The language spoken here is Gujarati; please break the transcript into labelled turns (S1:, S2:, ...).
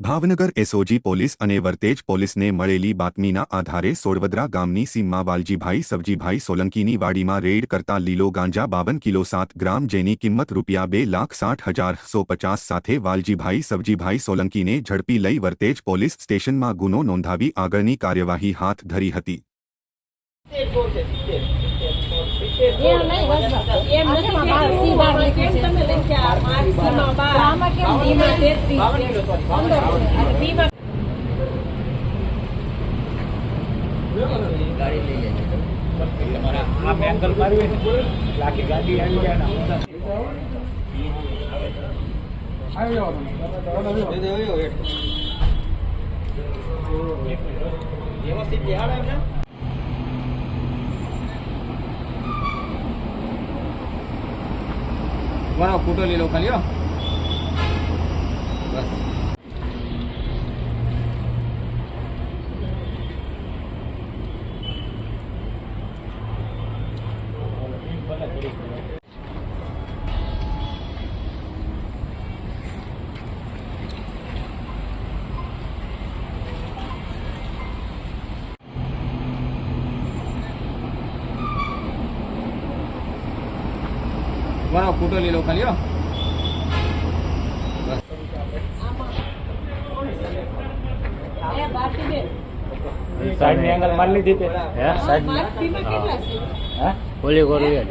S1: ભાવનગર એસઓજી પોલીસ અને વર્તેજ પોલીસને મળેલી બાતમીના આધારે સોળવદરા ગામની સીમમાં વાલજીભાઈ સબજીભાઈ સોલંકીની વાડીમાં રેડ કરતા લીલો ગાંજા બાવન કિલો સાત ગ્રામ જેની કિંમત રૂપિયા બે લાખ સાઠ હજાર સો પચાસ સાથે વાલજીભાઈ સબજીભાઈ સોલંકીને ઝડપી લઈ વર્તેજ પોલીસ સ્ટેશનમાં ગુનો નોંધાવી આગળની કાર્યવાહી હાથ ધરી હતી.
S2: એમ નહીં બસ એમ નથી માં બાર સી બાર લખ્યું છે આમાં કેમ ડીમાં તેત્રીસ છે પંદર છે અને બીમાં
S3: આ બેંગલ મારવી ને એટલે આખી ગાડી આવી જાય ને
S4: બરાબર ફૂટો લઈ લો ખાલી હો. બસ. બરાબર ફોટો લઈ લો ખાલી હો.
S3: સાઈડની એંગલ મારી લીધી હે? સાઈડ
S5: ઓલી કરવી